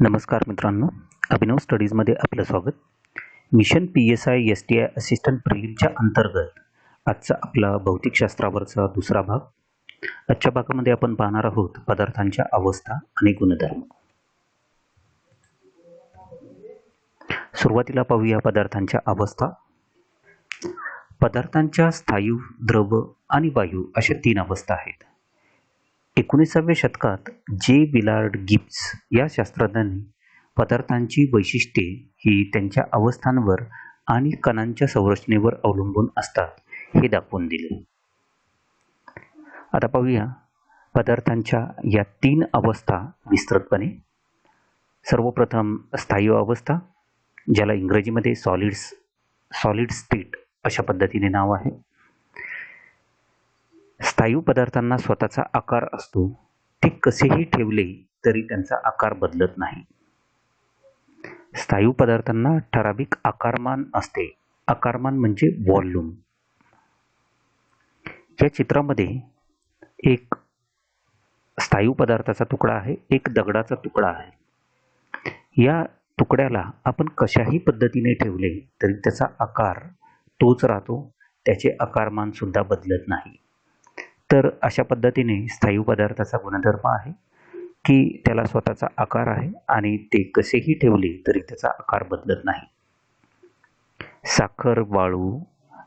नमस्कार मित्रांनो अभिनव स्टडीजमध्ये आपलं स्वागत. Mission P S I S T I assistant प्रिलिमच्या अंतर्गत आजचा आपला भौतिकशास्त्रावरचा दुसरा भाग. आजच्या भागामध्ये आपण पाहणार आहोत पदार्थांच्या अवस्था आणि गुणधर्म. सुरुवातीला पाहूया पदार्थांच्या अवस्था. पदार्थांच्या स्थायू द्रव आणि वायू अशा तीन अवस्था आहेत. एकोणीसाव्या शतकात जे. विलार्ड गिब्स या शास्त्रज्ञांनी पदार्थांची वैशिष्ट्ये ही त्यांच्या अवस्थांवर आणि कणांच्या संरचनेवर अवलंबून असतात हे दाखवून दिले. आता पाहूया पदार्थांच्या या तीन अवस्था विस्तृतपणे. सर्वप्रथम स्थायी अवस्था ज्याला इंग्रजीमध्ये सॉलिड्स सॉलिड स्टेट अशा पद्धतीने नाव आहे. स्थायू पदार्थांना स्वतःचा आकार असतो. ते कसेही ठेवले तरी त्यांचा आकार बदलत नाही. स्थायू पदार्थांना ठराविक आकारमान असते. आकारमान म्हणजे व्हॉल्यूम. या चित्रामध्ये एक स्थायू पदार्थाचा तुकडा आहे एक दगडाचा तुकडा आहे. या तुकड्याला आपण कशाही पद्धतीने ठेवले तरी त्याचा आकार तोच राहतो त्याचे आकारमान सुद्धा बदलत नाही. तर अशा पद्धतीने स्थायू पदार्थाचा गुणधर्म आहे की त्याला स्वतःचा आकार आहे आणि ते कसेही ठेवले तरी त्याचा आकार बदलत नाही. साखर वाळू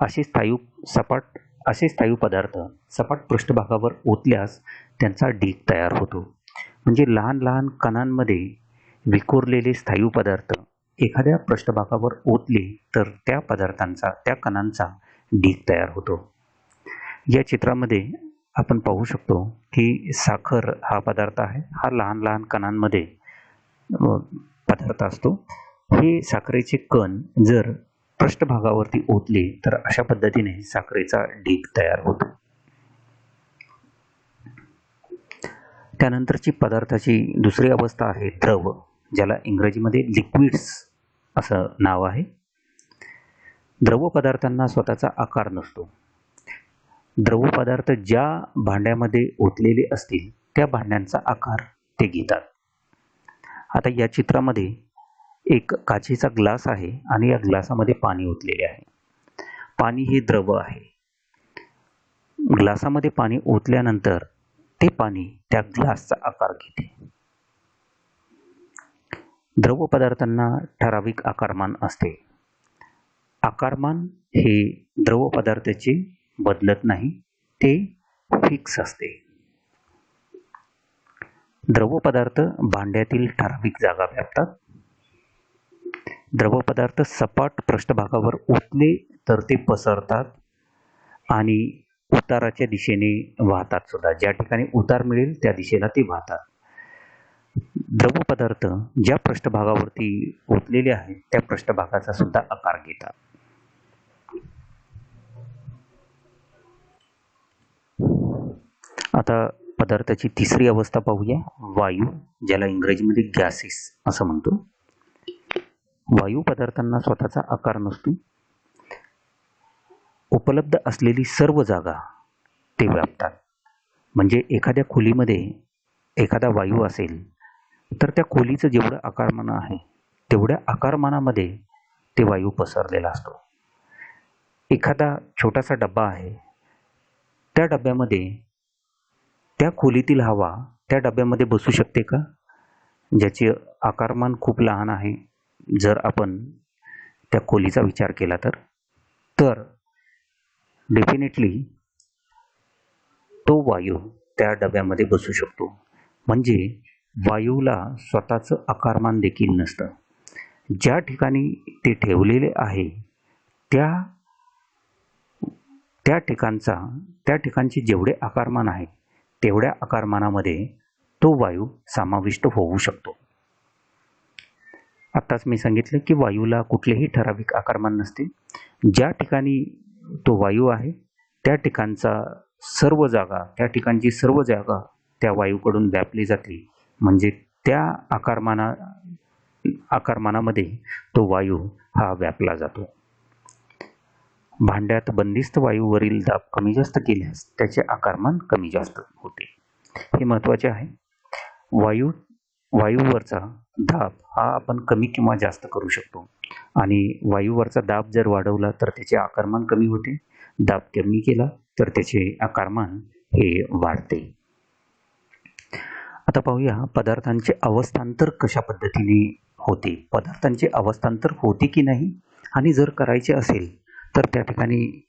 असे स्थायू सपाट असे स्थायू पदार्थ सपाट पृष्ठभागावर ओतल्यास त्यांचा ढीग तयार होतो. म्हणजे लहान लहान कणांमध्ये विखुरलेले स्थायू पदार्थ एखाद्या पृष्ठभागावर ओतले तर त्या पदार्थांचा त्या कणांचा ढीग तयार होतो. या चित्रामध्ये आपण पाहू शकतो की साखर हा पदार्थ आहे. हा लहान लहान कणांमध्ये पदार्थ असतो. हे साखरेचे कण जर पृष्ठभागावरती ओतले तर अशा पद्धतीने साखरेचा ढीग तयार होतो. त्यानंतरची पदार्थाची दुसरी अवस्था आहे द्रव ज्याला इंग्रजीमध्ये लिक्विड्स असं नाव आहे. द्रव पदार्थांना स्वतःचा आकार नसतो. द्रव पदार्थ ज्या भांड्यामध्ये ओतलेले असतील त्या भांड्यांचा आकार ते घेतात. आता या चित्रामध्ये एक काचेचा ग्लास आहे आणि या ग्लासामध्ये पाणी ओतलेले आहे. पाणी हे द्रव आहे. ग्लासामध्ये पाणी ओतल्यानंतर ते पाणी त्या ग्लासचा आकार घेते. द्रव पदार्थांना ठराविक आकारमान असते. आकारमान हे द्रव पदार्थाचे बदलत नाही ते फिक्स असते. द्रव पदार्थ भांड्यातील ठराविक जागा व्यापतात. द्रव पदार्थ सपाट पृष्ठभागावर ओतले तर ते पसरतात आणि उताराच्या दिशेने वाहतात सुद्धा. ज्या ठिकाणी उतार मिळेल त्या दिशेला ते वाहतात. द्रव पदार्थ ज्या पृष्ठभागावरती ओतलेले आहेत त्या पृष्ठभागाचा सुद्धा आकार घेतात. आता पदार्थाची तिसरी अवस्था पाहूया. वायू ज्याला इंग्रजीमध्ये गॅसेस असं म्हणतो. वायू पदार्थांना स्वतःचा आकार नसतो. उपलब्ध असलेली सर्व जागा ते व्यापतात. म्हणजे एखाद्या खोलीमध्ये एखादा वायू असेल तर त्या खोलीचं जेवढं आकारमान आहे तेवढ्या आकारमानामध्ये ते वायू पसरलेला असतो. एखादा छोटासा डब्बा आहे त्या डब्यामध्ये त्या खोलीतील हवा त्या डब्यामध्ये बसू शकते का? ज्याचे आकारमान खूप लहान आहे. जर आपण त्या खोलीचा विचार केला तर. तर डेफिनेटली तो वायू त्या डब्यामध्ये बसू शकतो. म्हणजे वायूला स्वतःचं आकारमान देखील नसतं. ज्या ठिकाणी ते ठेवलेले आहे त्या त्या ठिकाणचा त्या ठिकाणचे जेवढे आकारमान आहेत तेवढ्या आकारमानामध्ये तो वायू समाविष्ट होऊ शकतो. आत्ताच मी सांगितलं की वायूला कुठलेही ठराविक आकारमान नसते. ज्या ठिकाणी तो वायू आहे त्या ठिकाणचा सर्व जागा त्या ठिकाणची सर्व जागा त्या वायूकडून व्यापली जाते. म्हणजे त्या आकारमाना आकारमानामध्ये तो वायू हा व्यापला जातो. भांड्यात बंदिस्त वायूवरील दाब कमी जास्त केल्यास त्याचे आकारमान कमी जास्त होते. हे महत्त्वाचे आहे. वायू वायूवरचा दाब हा आपण कमी किंवा जास्त करू शकतो. आणि वायूवरचा दाब जर वाढवला तर त्याचे आकारमान कमी होते. दाब कमी केला तर त्याचे आकारमान हे वाढते. आता पाहूया पदार्थांचे अवस्थांतर कशा पद्धतीने होते. पदार्थांचे अवस्थांतर होते की नाही? आणि जर करायचे असेल तर त्या ठिकाणी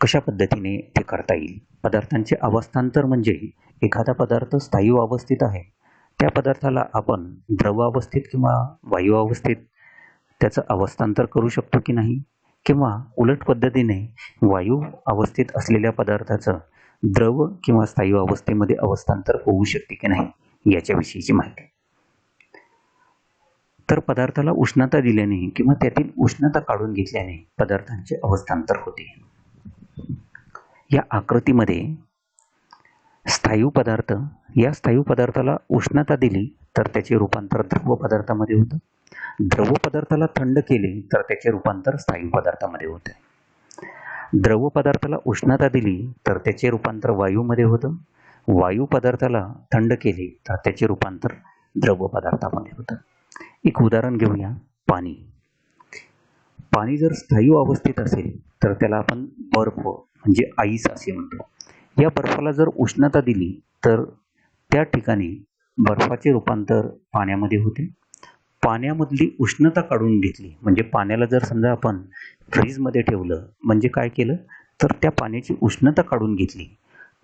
कशा पद्धतीने ते करता येईल? पदार्थांचे अवस्थांतर म्हणजे एखादा पदार्थ स्थायू अवस्थेत आहे. त्या पदार्थाला आपण द्रव अवस्थेत किंवा वायू अवस्थेत त्याचं अवस्थांतर करू शकतो की नाही? किंवा उलट पद्धतीने वायू अवस्थेत असलेल्या पदार्थाचं द्रव किंवा स्थायू अवस्थेमध्ये अवस्थांतर होऊ शकते की नाही याच्याविषयीची माहिती. तर पदार्थाला उष्णता दिल्याने किंवा त्यातील उष्णता काढून घेतल्याने पदार्थांचे अवस्थांतर होते. या आकृतीमध्ये स्थायू पदार्थ या स्थायू पदार्थाला उष्णता दिली तर त्याचे रूपांतर द्रव पदार्थामध्ये होतं. द्रव पदार्थाला थंड केले तर त्याचे रूपांतर स्थायू पदार्थामध्ये होते. द्रव पदार्थाला उष्णता दिली तर त्याचे रूपांतर वायूमध्ये होतं. वायू पदार्थाला थंड केले तर त्याचे रूपांतर द्रव पदार्थामध्ये होतं. एक उदाहरण घेऊया पाणी. पाणी जर स्थायू अवस्थेत असेल तर त्याला आपण बर्फ म्हणजे आईस असे म्हणतो. या बर्फाला जर उष्णता दिली तर त्या ठिकाणी बर्फाचे रूपांतर पाण्यामध्ये होते. पाण्यामधली उष्णता काढून घेतली म्हणजे पाण्याला जर समजा आपण फ्रीजमध्ये ठेवलं म्हणजे काय केलं? तर त्या पाण्याची उष्णता काढून घेतली.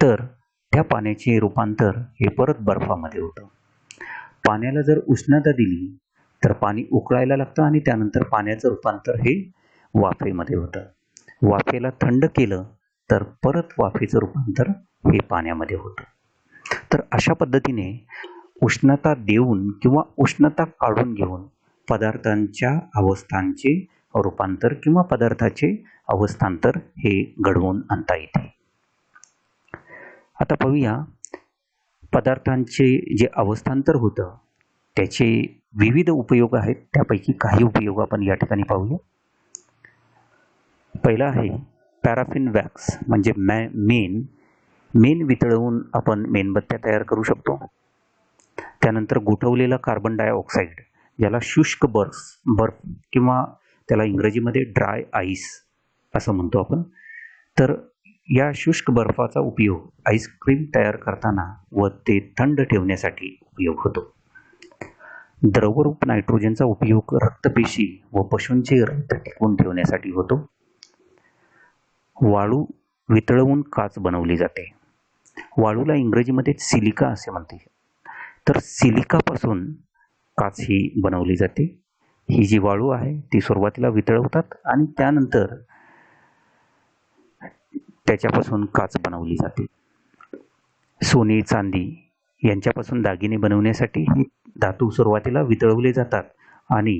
तर त्या पाण्याचे रूपांतर हे परत बर्फामध्ये होतं. पाण्याला जर उष्णता दिली तर पाणी उकळायला लागतं आणि त्यानंतर पाण्याचं रूपांतर हे वाफेमध्ये होतं. वाफेला थंड केलं तर परत वाफेचं रूपांतर हे पाण्यामध्ये होतं. तर अशा पद्धतीने उष्णता देऊन किंवा उष्णता काढून घेऊन पदार्थांच्या अवस्थांचे रूपांतर किंवा पदार्थाचे अवस्थांतर हे घडवून आणता येते. आता पाहूया पदार्थांचे जे अवस्थांतर होतं त्याचे विविध उपयोग आहेत. त्यापैकी काही उपयोग आपण या ठिकाणी पाहूया. पहिला आहे पॅराफिन वॅक्स म्हणजे मॅ मेन मेन वितळवून आपण मेणबत्त्या तयार करू शकतो. त्यानंतर गोठवलेला कार्बन डायऑक्साईड ज्याला शुष्क बर्फ बर्फ किंवा त्याला इंग्रजीमध्ये ड्राय आईस असं म्हणतो आपण. तर या शुष्क बर्फाचा उपयोग आईस्क्रीम तयार करताना व ते थंड ठेवण्यासाठी उपयोग होतो. द्रवरूप नायट्रोजनचा उपयोग रक्तपेशी व पशूंचे रक्त टिकवून ठेवण्यासाठी होतो. वाळू वितळवून काच बनवली जाते. वाळूला इंग्रजीमध्ये सिलिका असे म्हणते. तर सिलिकापासून काच ही बनवली जाते. ही जी वाळू आहे ती सुरुवातीला वितळवतात आणि त्यानंतर त्याच्यापासून काच बनवली जाते. सोने चांदी यांच्यापासून दागिने बनवण्यासाठी हे धातू सुरुवातीला वितळवले जातात आणि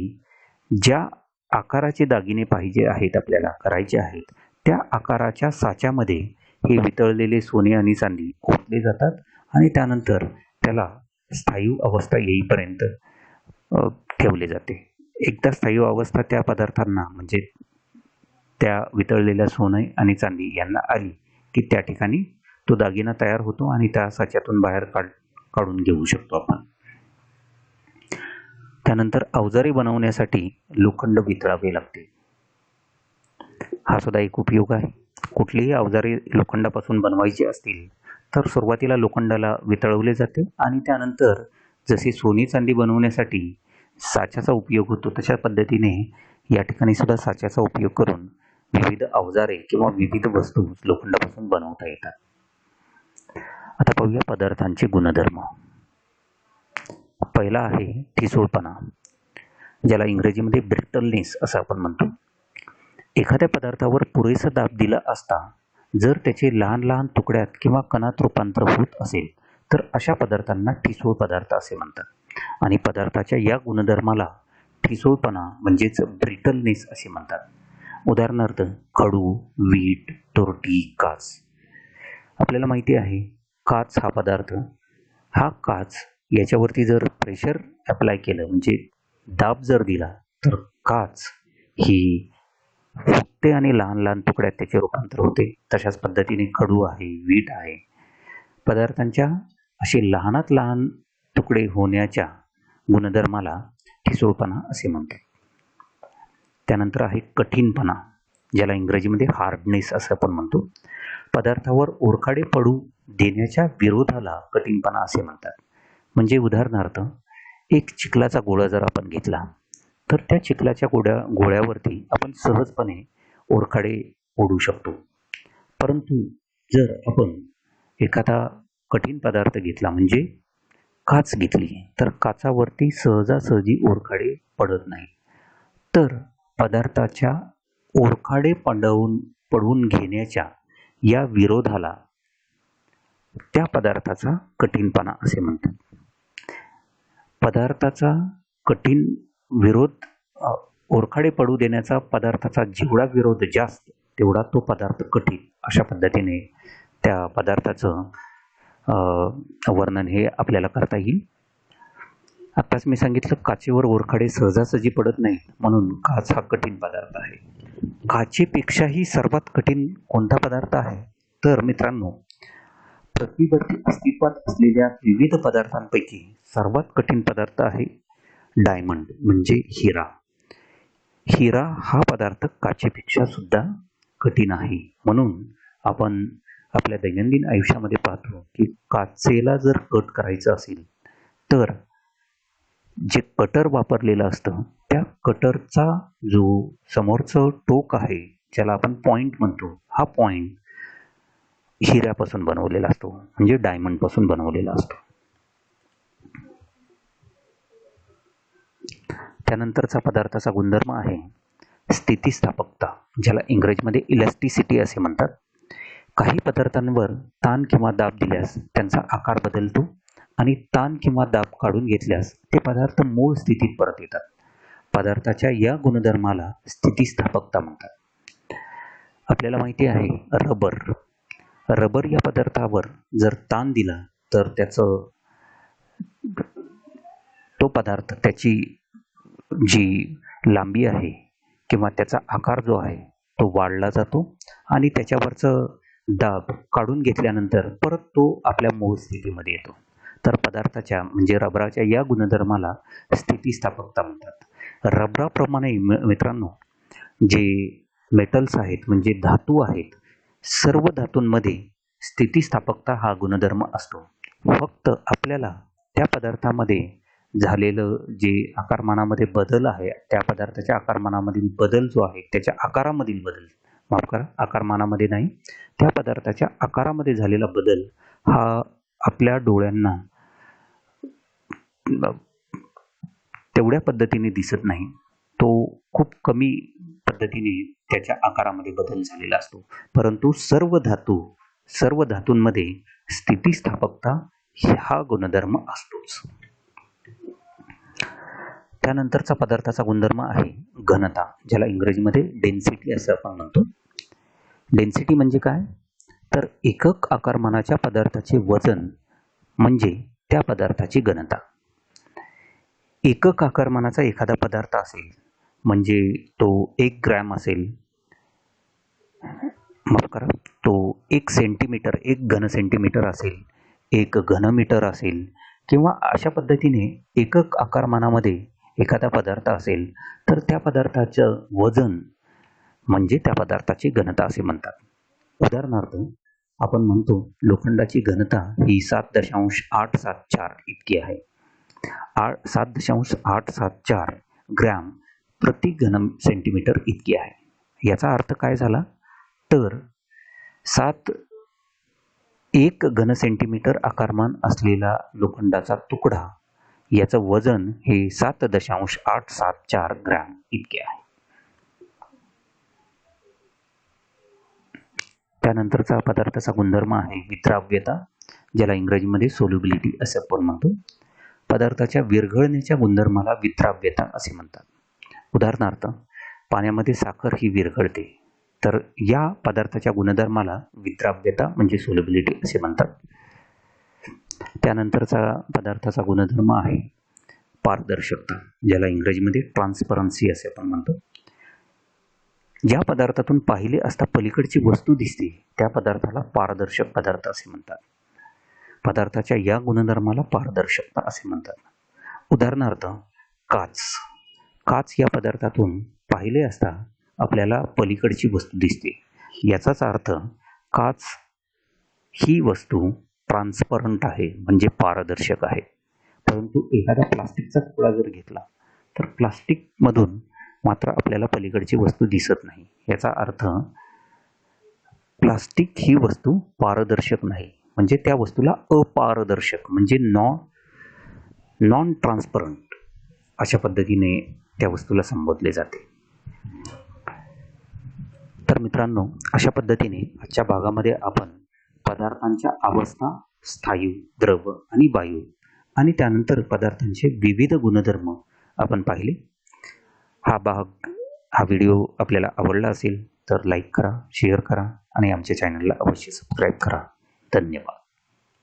ज्या आकाराचे दागिने पाहिजे आहेत आपल्याला करायचे आहेत त्या आकाराच्या साच्यामध्ये हे वितळलेले सोने आणि चांदी ओतले जातात आणि त्यानंतर त्याला स्थायू अवस्था येईपर्यंत ठेवले जाते. एकदा स्थायू अवस्था त्या पदार्थांना म्हणजे त्या वितळलेल्या सोने आणि चांदी यांना आली की त्या ठिकाणी तो दागिना तयार होतो आणि त्या साच्यातून बाहेर काढ काढून घेऊ शकतो आपण. त्यानंतर अवजारे बनवण्यासाठी लोखंड वितळावे लागते. हा सुद्धा एक उपयोग आहे. कुठलीही अवजारे लोखंडापासून बनवायची असतील तर सुरुवातीला लोखंडाला वितळवले जाते आणि त्यानंतर जशी सोनी चांदी बनवण्यासाठी साच्याचा उपयोग होतो तशा पद्धतीने या ठिकाणी सुद्धा साच्याचा उपयोग करून विविध अवजारे किंवा विविध वस्तू लोखंडापासून बनवता येतात. आता पाहूया पदार्थांचे गुणधर्म. पहिला आहे ठिसूळपणा ज्याला इंग्रजीमध्ये ब्रिटलनेस असं आपण म्हणतो. एखाद्या पदार्थावर पुरेसा दाब दिला असता जर त्याचे लहान लहान तुकड्यात किंवा कणात रूपांतर होत असेल तर अशा पदार्थांना ठिसूळ पदार्थ असे म्हणतात. आणि पदार्थाच्या या गुणधर्माला ठिसूळपणा म्हणजेच ब्रिटलनेस असे म्हणतात. उदाहरणार्थ खडू वीट तोरटी काच. आपल्याला माहिती आहे काच हा पदार्थ. हा काच याच्यावरती जर प्रेशर अप्लाय केलं म्हणजे दाब जर दिला तर काच ही फुटते आणि लहान लहान तुकड्यात त्याचे रूपांतर होते. तशाच पद्धतीने खडू आहे वीट आहे. पदार्थांच्या असे लहानात लहान तुकडे होण्याच्या गुणधर्माला ठिसूळपणा असे म्हणतात. त्यानंतर आहे कठीणपणा ज्याला इंग्रजीमध्ये हार्डनेस असं आपण म्हणतो. पदार्थावर ओरखाडे पडू देण्याच्या विरोधाला कठीणपणा असे म्हणतात. म्हणजे उदाहरणार्थ एक चिखलाचा गोळा जर आपण घेतला तर त्या चिखलाच्या गोड्या गोळ्यावरती आपण सहजपणे ओरखाडे ओढू शकतो. परंतु जर आपण एखादा कठीण पदार्थ घेतला म्हणजे काच घेतली तर काचावरती सहजासहजी ओरखाडे पडत नाही. तर पदार्थाच्या ओरखाडे पडवून पडवून घेण्याच्या या विरोधाला त्या पदार्थाचा कठीणपणा असे म्हणतात. पदार्थाचा कठीण विरोध ओरखाडे पडू देण्याचा पदार्थाचा जेवढा विरोध जास्त तेवढा तो पदार्थ कठीण. अशा पद्धतीने त्या पदार्थाचं वर्णन हे आपल्याला करता येईल. आत्ताच मी सांगितलं काचेवर ओरखाडे सहजासहजी पडत नाही म्हणून काच हा कठीण पदार्थ आहे. काचेपेक्षाही सर्वात कठीण कोणता पदार्थ आहे? तर मित्रांनो पृथ्वीवरती अस्तित्वात असलेल्या विविध पदार्थांपैकी सर्वात कठीण पदार्थ आहे डायमंड म्हणजे हिरा. हिरा हा पदार्थ काचेपेक्षा सुद्धा कठीण आहे. म्हणून आपण आपल्या दैनंदिन आयुष्यामध्ये पाहतो की काचेला जर कट करायचं असेल तर जे कटर वापरलेलं असतं त्या कटरचा जो समोरचं टोक आहे ज्याला आपण पॉईंट म्हणतो हा पॉईंट हिऱ्यापासून बनवलेला असतो म्हणजे डायमंडपासून बनवलेला असतो. त्यानंतरचा पदार्थाचा गुणधर्म आहे स्थितिस्थापकता ज्याला इंग्रजीमध्ये इलॅस्टिसिटी असे म्हणतात. काही पदार्थांवर ताण किंवा दाब दिल्यास त्यांचा आकार बदलतो आणि ताण किंवा दाब काढून घेतल्यास ते पदार्थ मूळ स्थितीत परत येतात. पदार्थाच्या या गुणधर्माला स्थितिस्थापकता म्हणतात. आपल्याला माहिती आहे रबर. रबर या पदार्थावर जर ताण दिला तर त्याचं तो पदार्थ त्याची जी लांबी आहे किंवा त्याचा आकार जो आहे तो वाढला जातो आणि त्याच्यावरचं दाब काढून घेतल्यानंतर परत तो आपल्या मूळ स्थितीमध्ये येतो. तर पदार्थाच्या म्हणजे रबराच्या या गुणधर्माला स्थितीस्थापकता म्हणतात. रबराप्रमाणे मित्रांनो जे मेटल्स आहेत म्हणजे धातू आहेत सर्व धातूंमध्ये स्थितीस्थापकता हा गुणधर्म असतो. फक्त आपल्याला त्या पदार्थामध्ये झालेलं जे आकारमानामध्ये बदल आहे त्या पदार्थाच्या आकारमानामधील बदल जो आहे त्याच्या आकारामधील बदल माफ करा आकारमानामध्ये नाही त्या पदार्थाच्या आकारामध्ये झालेला बदल हा आपल्या डोळ्यांना तेवढ्या पद्धतीने दिसत नाही. तो खूप कमी पद्धतीने त्याच्या आकारामध्ये बदल झालेला असतो. परंतु सर्व धातू सर्व धातूंमध्ये स्थितिस्थापकता हा गुणधर्म असतोच. त्यानंतरचा पदार्थाचा गुणधर्म आहे घनता ज्याला इंग्रजीमध्ये डेन्सिटी असं आपण म्हणतो. डेन्सिटी म्हणजे काय? तर एकक आकारमानाच्या पदार्थाचे वजन म्हणजे त्या पदार्थाची घनता. एकक आकारमानाचा एखादा पदार्थ असेल म्हणजे तो एक ग्रॅम असेल माफ करा तो एक सेंटीमीटर एक घन सेंटीमीटर असेल एक घनमीटर असेल किंवा अशा पद्धतीने एकक आकारमानामध्ये एखादा पदार्थ असेल तर त्या पदार्थाचं वजन म्हणजे त्या पदार्थाची घनता असे म्हणतात. उदाहरणार्थ आपण म्हणतो लोखंडाची घनता ही सात दशांश आठ सात चार इतकी आहे. आठ सात दशांश आठ सात चार ग्रॅम प्रति घन सेंटीमीटर इतकी आहे. याचा अर्थ काय झाला? तर सात एक घन सेंटीमीटर आकारमान असलेला लोखंडाचा तुकडा याचं वजन हे सात दशांश आठ सात चार ग्रॅम इतके आहे. त्यानंतरचा पदार्थाचा गुणधर्म आहे विद्राव्यता ज्याला इंग्रजीमध्ये सोल्युबिलिटी असं आपण म्हणतो. पदार्थाच्या विरघळण्याच्या गुणधर्माला विद्राव्यता असे म्हणतात. उदाहरणार्थ पाण्यामध्ये साखर ही विरघळते तर या पदार्थाच्या गुणधर्माला विद्राव्यता म्हणजे सोल्युबिलिटी असे म्हणतात. त्यानंतरचा पदार्थाचा गुणधर्म आहे पारदर्शकता ज्याला इंग्रजीमध्ये ट्रान्सपरन्सी असे आपण म्हणतो. ज्या पदार्थातून पाहिले असता पलीकडची वस्तू दिसते त्या पदार्थाला पारदर्शक पदार्थ असे म्हणतात. पदार्थाच्या या गुणधर्माला पारदर्शकता असे म्हणतात. उदाहरणार्थ काच. काच या पदार्थातून पाहिले असता आपल्याला पलीकडची वस्तू दिसते. याचाच अर्थ काच ही वस्तू ट्रान्सपरंट आहे म्हणजे पारदर्शक आहे. परंतु एखादा प्लास्टिकचा तुकडा जर घेतला तर प्लास्टिकमधून मात्र आपल्याला पलीकडची वस्तू दिसत नाही. याचा अर्थ प्लास्टिक ही वस्तू पारदर्शक नाही. म्हणजे त्या वस्तूला अपारदर्शक म्हणजे नॉ नॉन ट्रान्सपरंट अशा पद्धतीने त्या वस्तूला संबोधले जाते. तर मित्रांनो अशा पद्धतीने आजच्या भागामध्ये आपण पदार्थांच्या अवस्था स्थायू द्रव आणि वायू आणि त्यानंतर पदार्थांचे विविध गुणधर्म आपण पाहिले. हा भाग हा व्हिडिओ आपल्याला आवडला असेल तर लाईक करा शेअर करा आणि आमच्या चॅनलला अवश्य सबस्क्राईब करा. धन्यवाद